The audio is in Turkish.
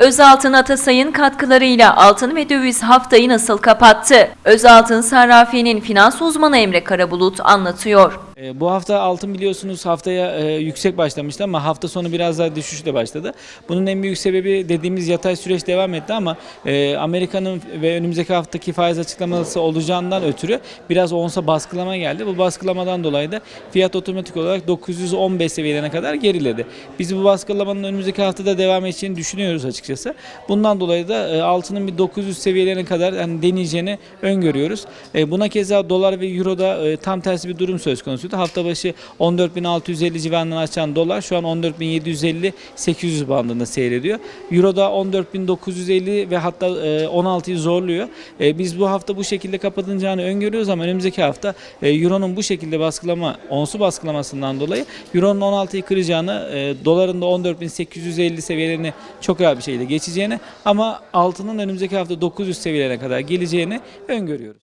Özaltın Atasay'ın katkılarıyla altın ve döviz haftayı nasıl kapattı? Özaltın Sarrafiye'nin finans uzmanı Emre Karabulut anlatıyor. E, Bu hafta altın biliyorsunuz haftaya e, yüksek başlamıştı ama hafta sonu biraz daha düşüşle başladı. Bunun en büyük sebebi dediğimiz yatay süreç devam etti ama e, Amerika'nın ve önümüzdeki haftaki faiz açıklaması olacağından ötürü biraz onsa baskılama geldi. Bu baskılamadan dolayı da fiyat otomatik olarak 915 seviyelerine kadar geriledi. Biz bu baskılamanın önümüzdeki haftada devam edeceğini düşünüyoruz açıkçası. Bundan dolayı da e, altının bir 900 seviyelerine kadar yani deneyeceğini öngörüyoruz. Buna keza dolar ve euroda e, tam tersi bir durum söz konusuydu. Hafta başı 14.650 civarından açan dolar şu an 14.750-800 bandında seyrediyor. Euroda 14.950 ve hatta e, 16'yı zorluyor. E, Biz bu hafta bu şekilde kapatılacağını öngörüyoruz ama önümüzdeki hafta e, Euro'nun bu şekilde baskılama, onsu baskılamasından dolayı Euro'nun 16'yı kıracağını, e, doların da 14.850 seviyelerini çok rahat bir şekilde geçeceğini ama altının önümüzdeki hafta 900 seviyelerine kadar geleceğini öngörüyoruz.